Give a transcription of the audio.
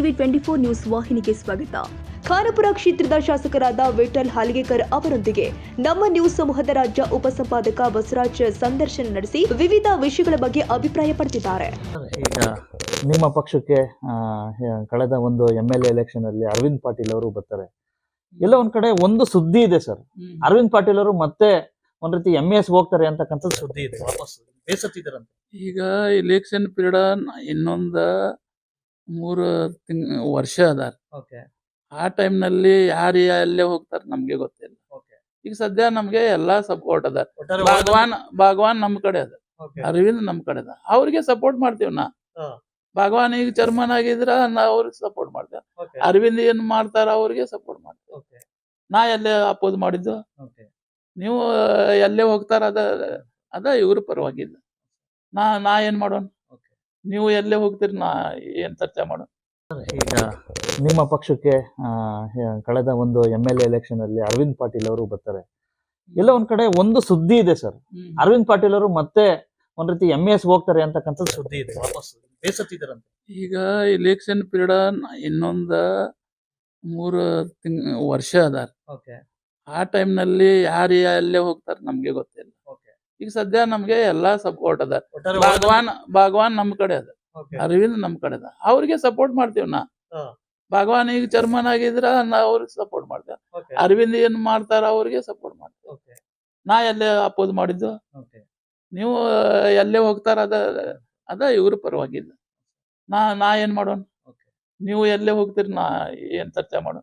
TV twenty four news ವಾಹಿನಿಗೆ ಸ್ವಾಗತ. ಖಾನಾಪುರ ಕ್ಷೇತ್ರದ ಶಾಸಕರಾದ ವಿಠಲ್ ಹಾಲಿಗೆಕರ್ ಅವರೊಂದಿಗೆ ನಮ್ಮ ನ್ಯೂಸ್ ಸಮೂಹದ ರಾಜ್ಯ ಉಪಸಂಪಾದಕ ಬಸವರಾಜ್ ಸಂದರ್ಶನ ನಡೆಸಿ ವಿವಿಧ ವಿಷಯಗಳ ಬಗ್ಗೆ ಅಭಿಪ್ರಾಯ ಪಡೆದಿದ್ದಾರೆ. ಈಗ ನಿಮ್ಮ ಪಕ್ಷಕ್ಕೆ ಕಳೆದ ಒಂದು ಎಂ ಎಲ್ ಎಲೆಕ್ಷನ್ ಅಲ್ಲಿ ಅರವಿಂದ್ ಪಾಟೀಲ್ ಅವರು ಬರ್ತಾರೆ. ಎಲ್ಲ ಒಂದ್ ಕಡೆ ಒಂದು ಸುದ್ದಿ ಇದೆ ಸರ್. ಅರವಿಂದ್ ಪಾಟೀಲ್ ಅವರು ಮತ್ತೆ ಒಂದ್ ರೀತಿ ಎಂ ಎಸ್ ಹೋಗ್ತಾರೆ ಅಂತಕ್ಕಂಥದ್ದು ಸುದ್ದಿ ಇದೆ. ವಾಪಸ್ ಬೇಸತ್ತಿದ್ದಾರಂತೆ. ಈಗ ಎಲೆಕ್ಷನ್ ಪೀರಿಯಡ್ ಇನ್ನೊಂದ ಮೂರು ತಿಂಗ್ ವರ್ಷ ಅದಾರ. ಓಕೆ. ಆ ಟೈಮ್ನಲ್ಲಿ ಯಾರು ಎಲ್ಲೇ ಹೋಗ್ತಾರ ನಮ್ಗೆ ಗೊತ್ತಿಲ್ಲ. ಈಗ ಸದ್ಯ ನಮ್ಗೆ ಎಲ್ಲಾ ಸಪೋರ್ಟ್ ಅದ ಭಗವಾನ್ ಭಗವಾನ್ ನಮ್ ಕಡೆ ಅದ. ಅರವಿಂದ್ ನಮ್ ಕಡೆ ಅದ. ಅವ್ರಿಗೆ ಸಪೋರ್ಟ್ ಮಾಡ್ತೀವಿ ನಾ. ಭಗವಾನ್ ಭಾಗವಾನ್ ಈಗ ಚರ್ಮನ್ ಆಗಿದ್ರ ನಾ ಅವ್ರಿಗೆ ಸಪೋರ್ಟ್ ಮಾಡ್ತೇವೆ ಅರವಿಂದ್ ಏನ್ ಮಾಡ್ತಾರ ಅವ್ರಿಗೆ ಸಪೋರ್ಟ್ ಮಾಡ್ತೇವೆ ನಾ ಎಲ್ಲೇ ಅಪೋಸ್ ಮಾಡಿದ್ದು. ನೀವು ಎಲ್ಲೇ ಹೋಗ್ತಾರ ಅದ ಅದ ಇವ್ರ ಪರವಾಗಿಲ್ಲ. ನಾ ನಾ ಏನ್ ಮಾಡೋಣ ನೀವು ಎಲ್ಲೇ ಹೋಗ್ತೀರಿ ನಾ ಏನ್ ಚರ್ಚೆ ಮಾಡೋಣ ಈಗ ನಿಮ್ಮ ಪಕ್ಷಕ್ಕೆ ಕಳೆದ ಒಂದು ಎಂ ಎಲ್ ಎಲೆಕ್ಷನ್ ಅಲ್ಲಿ ಅರವಿಂದ್ ಪಾಟೀಲ್ ಅವರು ಬರ್ತಾರೆ. ಎಲ್ಲ ಒಂದ್ ಕಡೆ ಒಂದು ಸುದ್ದಿ ಇದೆ ಸರ್. ಅರವಿಂದ್ ಪಾಟೀಲ್ ಅವರು ಮತ್ತೆ ಒಂದ್ ರೀತಿ ಎಂ ಎಸ್ ಹೋಗ್ತಾರೆ ಅಂತಕ್ಕಂಥದ್ದು ಸುದ್ದಿ ಇದೆ. ವಾಪಸ್ ಈಗ ಎಲೆಕ್ಷನ್ ಪೀರಿಯಡ್ ಇನ್ನೊಂದ ಮೂರು ತಿಂಗ್ ವರ್ಷ ಅದ ಓಕೆ ಆ ಟೈಮ್ನಲ್ಲಿ ಯಾರು ಎಲ್ಲೇ ಹೋಗ್ತಾರೆ ನಮ್ಗೆ ಗೊತ್ತಿಲ್ಲ. ಓಕೆ ಈಗ ಸದ್ಯ ನಮ್ಗೆ ಎಲ್ಲಾ ಸಪೋರ್ಟ್ ಅದ. ಭಗವಾನ್ ಭಗವಾನ್ ನಮ್ ಕಡೆ ಅದ. ಅರವಿಂದ್ ನಮ್ ಕಡೆ ಅದ. ಅವ್ರಿಗೆ ಸಪೋರ್ಟ್ ಮಾಡ್ತೀವಿ ನಾ. ಭಗವಾನ್ ಈಗ ಚರ್ಮನ್ ಆಗಿದ್ರ ನಾ ಅವ್ರಿಗೆ ಸಪೋರ್ಟ್ ಮಾಡ್ತೇವೆ. ಅರವಿಂದ್ ಏನ್ ಮಾಡ್ತಾರ ಅವ್ರಿಗೆ ಸಪೋರ್ಟ್ ಮಾಡ್ತೇವೆ. ನಾ ಎಲ್ಲೇ ಅಪೋಸ್ ಮಾಡಿದ್ದು. ನೀವು ಎಲ್ಲೇ ಹೋಗ್ತಾರ ಅದ ಅದ ಇವ್ರ ಪರವಾಗಿಲ್ಲ. ನಾ ನಾ ಏನ್ ಮಾಡೋಣ ನೀವು ಎಲ್ಲೇ ಹೋಗ್ತೀರಿ ನಾ ಏನ್ ಚರ್ಚೆ ಮಾಡೋಣ